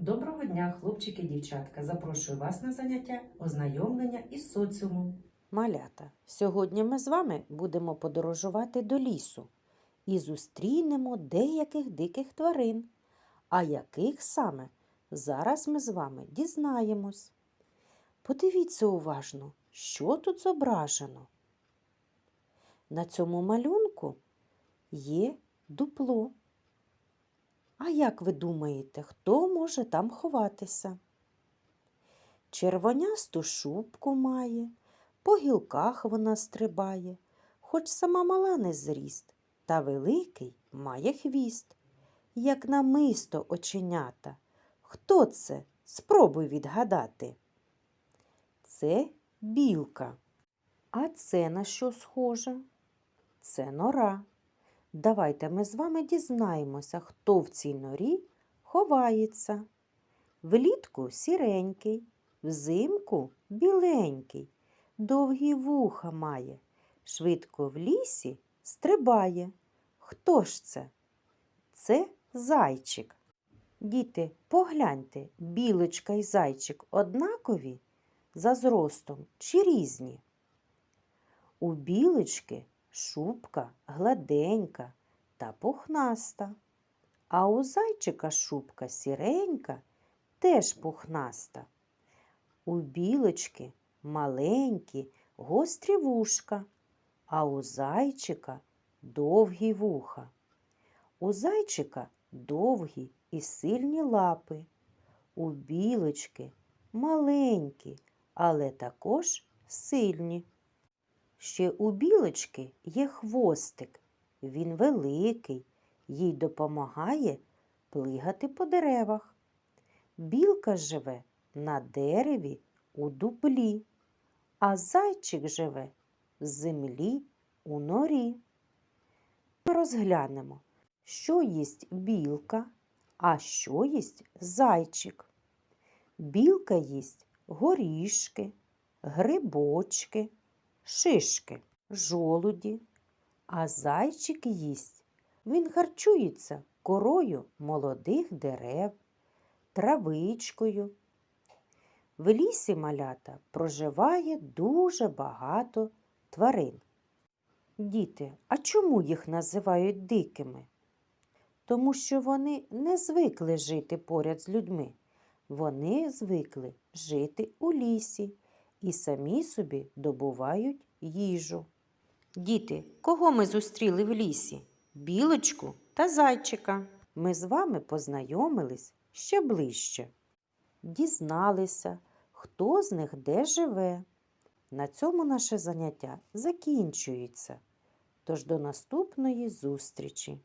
Доброго дня, хлопчики і дівчатка. Запрошую вас на заняття ознайомлення із соціумом. Малята, сьогодні ми з вами будемо подорожувати до лісу і зустрінемо деяких диких тварин. А яких саме зараз ми з вами дізнаємось. Подивіться уважно, що тут зображено. На цьому малюнку є дупло. А як ви думаєте, хто може там ховатися? Червонясту шубку має, по гілках вона стрибає, хоч сама мала не зріст, та великий має хвіст, як намисто оченята. Хто це? Спробуй відгадати. Це білка. А це на що схоже? Це нора. Давайте ми з вами дізнаємося, хто в цій норі ховається. Влітку сіренький, взимку біленький, довгі вуха має, швидко в лісі стрибає. Хто ж це? Це зайчик. Діти, погляньте, білочка і зайчик однакові за зростом чи різні? У білочки шубка гладенька та пухнаста, а у зайчика шубка сіренька теж пухнаста. У білочки маленькі гострі вушка, а у зайчика довгі вуха. У зайчика довгі і сильні лапи. У білочки маленькі, але також сильні. Ще у білочки є хвостик. Він великий, їй допомагає плигати по деревах. Білка живе на дереві у дуплі, а зайчик живе в землі у норі. Ми розглянемо, що їсть білка, а що їсть зайчик. Білка їсть горішки, грибочки, шишки, жолуді, а зайчик їсть. Він харчується корою молодих дерев, травичкою. В лісі малята проживає дуже багато тварин. Діти, а чому їх називають дикими? Тому що вони не звикли жити поряд з людьми. Вони звикли жити у лісі і самі собі добувають їжу. Діти, кого ми зустріли в лісі? Білочку та зайчика. Ми з вами познайомились ще ближче. Дізналися, хто з них де живе. На цьому наше заняття закінчується. Тож до наступної зустрічі!